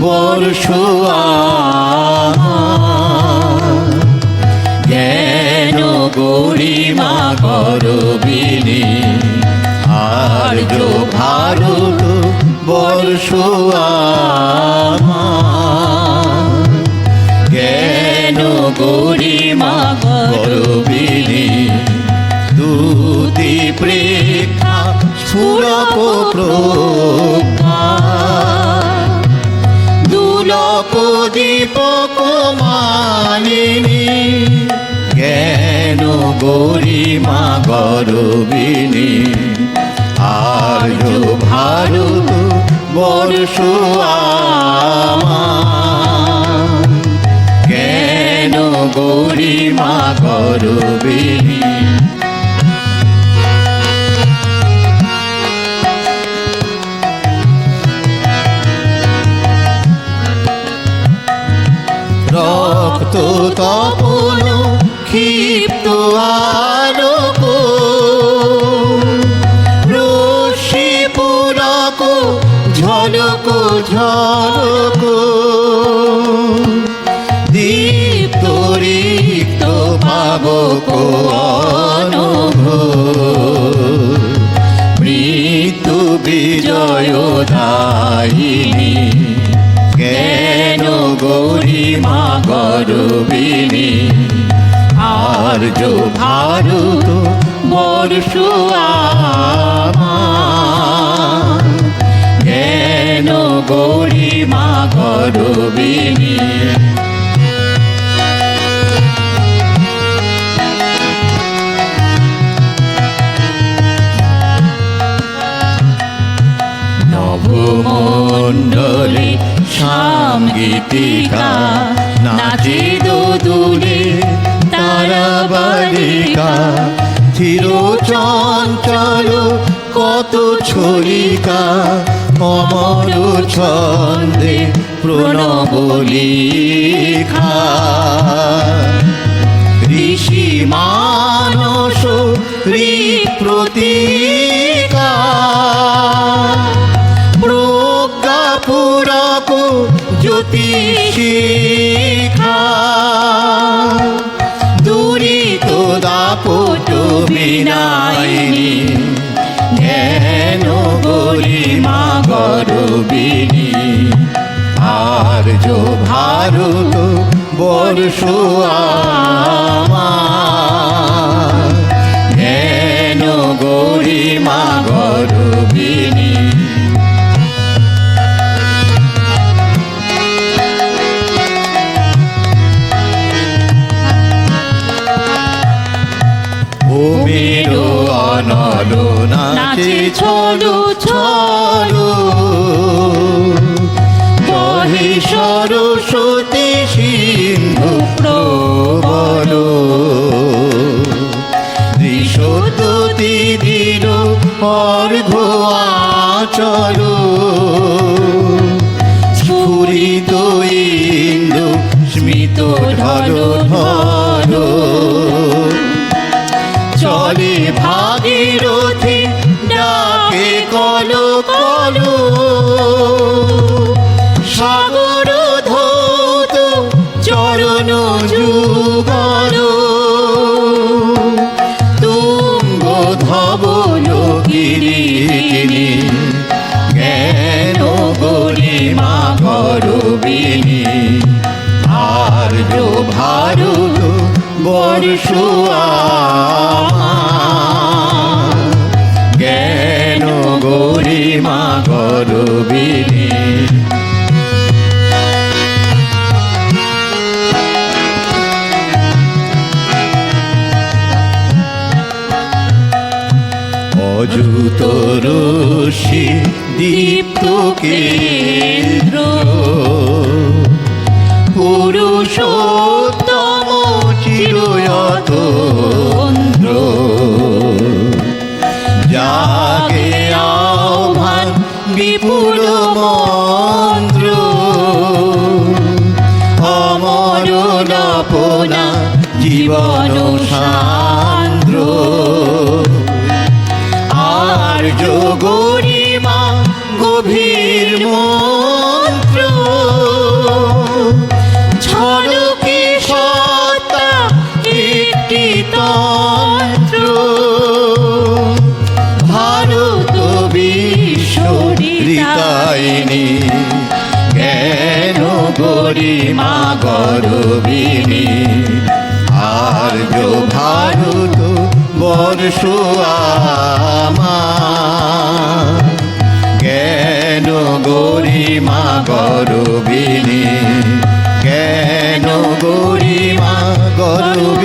বর্ষুয়া জ্ঞান গরিমা করবিনি আর্য ভারত বর্ষুয়া গরিমা গরবিনী। আর্য ভারত বর্ষ জ্ঞান গরিমা গরবিনী? রক্ত তপন ক্ষিপ্ত আলোক রশ্মি পুরক ঝলক ঝলক। দীপ্ত রিক্ত পাবক অনঘ মৃত্যু বিজয় দায়িনী। আর্য ভারত বর্ষ জ্ঞান গরিমা গরবিনী? নবমণ্ডলে সামগীতিকা নাচে তারা বালিকা চির চঞ্চল কত ছড়িকা অমর ছন্দে প্রণবলিখা ঋষি মানস প্রতীকা প্রজ্ঞা পুরক বিনায়নি জ্ঞান গরিমা গরবিনী। আর্য ভারত বর্ষ আমার ভূমির অনল, নাচে ছলু ছলু। বহে সরস্বতী সিন্ধু প্রবল। ঋষদ্যতি দিল অর্ঘ আচল। স্ফুরিত ইন্দু, স্মিত ঢল ঢল ভাগীরথী ডাকে কলো কলো সাগর ধৌত চরণ যুগল। তুঙ্গ ধবল গিরিনি অযুত রশি দীপ্ত কেন্দ্র। পুরুষোত্তম চিরয়ত। বিশ্বরিতায়নি জ্ঞান গরিমা গরবিনী? আর্য ভারত বর্ষ আমার জ্ঞান গরিমা গরবিনী? জ্ঞান গরিমা গরবিনী?